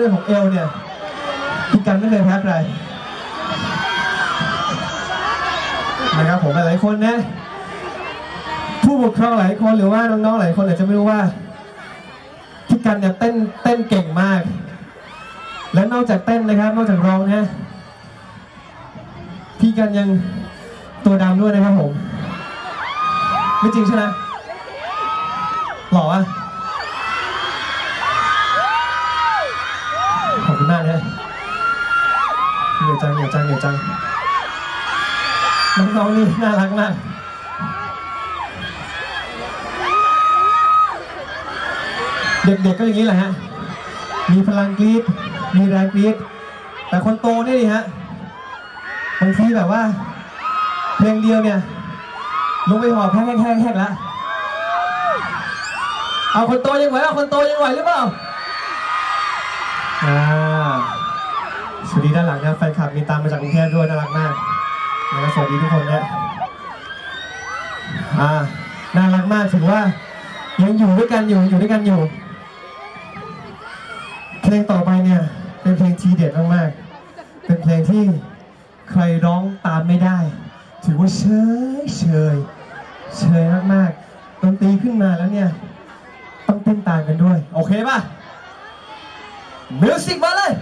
เรื่องของเอวเนี่ยพี่กันไม่เคยแพ้ใครนะครับผมหลายคนนะ ผู้ปกครองหลายคนหรือว่าน้องๆหลายคนอาจจะไม่รู้ว่าพี่กันเนี่ยเต้นเต้นเก่งมาก และนอกจากเต้นนะครับ นอกจากร้องนะพี่กันยังตัวดำด้วยนะครับผม ไม่จริงใช่ไหมหล่อวะขอบคุณ มากนะเหนื่อยจังเหนื่อยจังเหนื่อยจังน้องๆนี่น่ารักมากเด็กๆก็อย่างนี้แหละฮะ มีพลังกรี๊ดมีแรงกรี๊ดแต่คนโตนี่ดิฮะ บางทีแบบว่า เพลงเดียวเนี่ย ลงไปหอบแห้งแห้งแห้งแล้วเอาคนโตยังไหวเอาคนโตยังไหวหรือเปล่าอ่า สวัสดีด้านหลังนะแฟนคลับมีตามมาจากกรุงเทพด้วยน่ารักมากนะครับสวัสดีทุกคนนะอ่าน่ารักมากถือว่ายังอยู่ด้วยกันอยู่อยู่ด้วยกันอยู่เพลงต่อไปเนี่ยเป็นเพลงทีเด็ดมากๆเป็นเพลงที่ใครร้องตามไม่ได้ ถือว่าเชยเชยเชยมากๆดนตรีขึ้นมาแล้วเนี่ยต้องเต้นตามกันด้วย โอเคป่ะมิวสิกมาเลย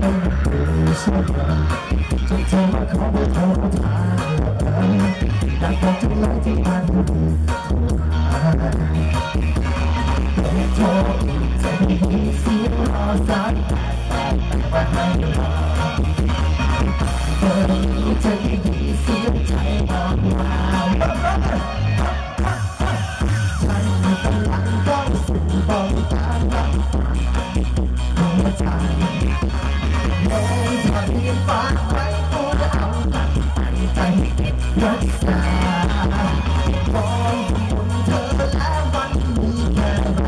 เอาของคือเชื่อมันจะเธอมาขอเบอร์โทรทางว่าเอออยากบอกทุกเรื่ที่ผ่า รักษาบอคุณเธอแล้ววันนี้แค่ไหน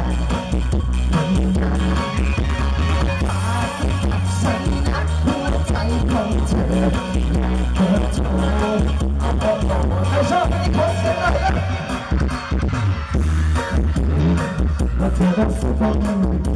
ฉันนักหัวใจของเธออยากเปิดโชว์เอาบอกบอกให้ชอบให้คนเสียงหน่อยว่าเธอรักสุดว่ามันไม่ดีสุดไป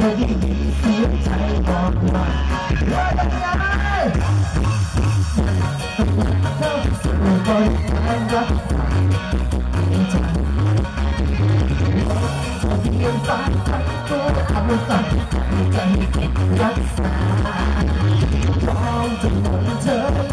บรักษาความที่ของเธอแล้ววันนี้แค่ไหนไม่นานฝากให้กับฉันนะหัวใจของเธอไม่ไม่รอเบอร์นี้จะได้ยินเสียใจบอกว่าเฮ้ยเป็นไงเข้าสู่บริการรักษาใจจะเพียงสายทั้งตัวเอาสั่งใจเก็บรักษาร้อมจะหมดเธอ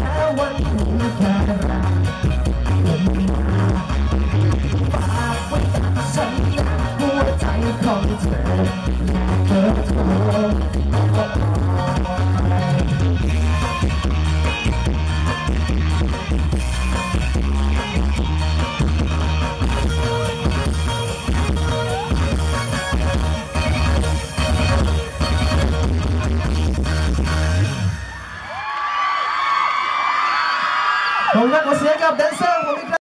ผมนั